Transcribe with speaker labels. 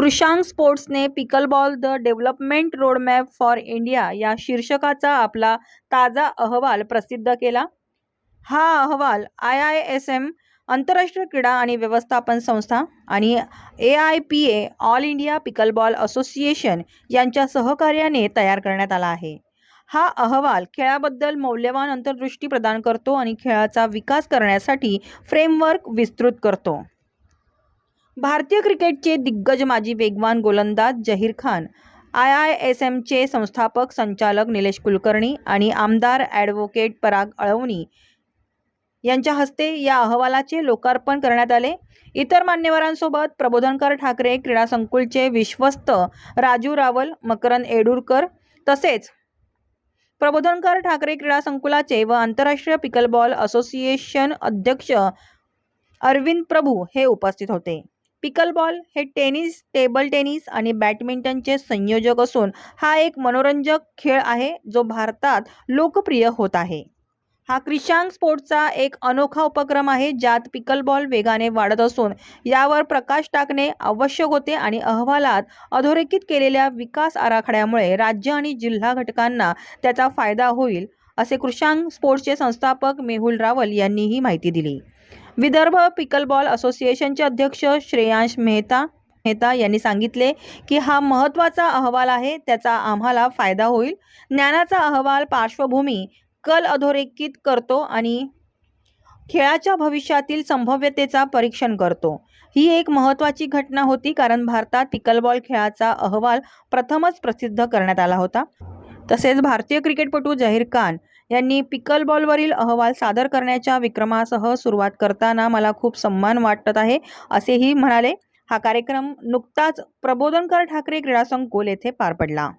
Speaker 1: कृषांक स्पोर्ट्सने pickleball the development roadmap for India या शीर्षकाचा आपला ताजा अहवाल प्रसिद्ध केला. हा अहवाल आय आय एस एम आंतरराष्ट्रीय क्रीडा आणि व्यवस्थापन संस्था आणि A I P A all India pickleball association यांच्या सहकार्याने तयार करण्यात आला आहे. हा अहवाल खेळाबद्दल मौल्यवान अंतर्दृष्टी प्रदान करतो आणि खेळाचा विकास करण्यासाठी फ्रेमवर्क विस्तृत करतो. भारतीय क्रिकेटचे दिग्गज माजी वेगवान गोलंदाज Zaheer Khan I I S एमचे संस्थापक संचालक निलेश कुलकर्णी आणि आमदार ॲडव्होकेट पराग अळवणी यांच्या हस्ते या अहवालाचे लोकार्पण करण्यात आले. इतर मान्यवरांसोबत प्रबोधनकर ठाकरे क्रीडा संकुलचे विश्वस्त राजू रावल मकरंद येडूरकर तसेच प्रबोधनकर ठाकरे क्रीडा संकुलाचे व आंतरराष्ट्रीय पिकलबॉल असोसिएशन अध्यक्ष अरविंद प्रभू हे उपस्थित होते. पिकलबॉल हे टेनिस टेबल टेनिस आणि बॅडमिंटनचे संयोजक असून हा एक मनोरंजक खेळ आहे जो भारतात लोकप्रिय होत आहे. हा क्रिशांग स्पोर्ट्सचा एक अनोखा उपक्रम आहे ज्यात पिकलबॉल वेगाने वाढत असून यावर प्रकाश टाकणे आवश्यक होते आणि अहवालात अधोरेखित केलेल्या विकास आराखड्यामुळे राज्य आणि जिल्हा घटकांना त्याचा फायदा होईल असे कृषांग स्पोर्ट्सचे संस्थापक मेहुल रावल यांनी ही माहिती दिली. विदर्भ पिकलबॉल असोसिएशनचे अध्यक्ष श्रेयांश मेहता मेहता यांनी सांगितले की हा महत्त्वाचा अहवाल आहे त्याचा आम्हाला फायदा होईल. ज्ञानाचा अहवाल पार्श्वभूमी कल अधोरेखित करतो आणि खेळाच्या भविष्यातील संभाव्यतेचा परीक्षण करतो. ही एक महत्त्वाची घटना होती कारण भारतात पिकलबॉल खेळाचा अहवाल प्रथमच प्रसिद्ध करण्यात आला होता. तसेच भारतीय क्रिकेटपटू जहीर खान यांनी पिकलबॉलवरील अहवाल सादर करण्याच्या विक्रमासह सुरुवात करताना मला खूप सन्मान वाटत आहे असेही म्हणाले. हा कार्यक्रम नुकताच प्रबोधनकर ठाकरे क्रीडा संकुल येथे पार पडला.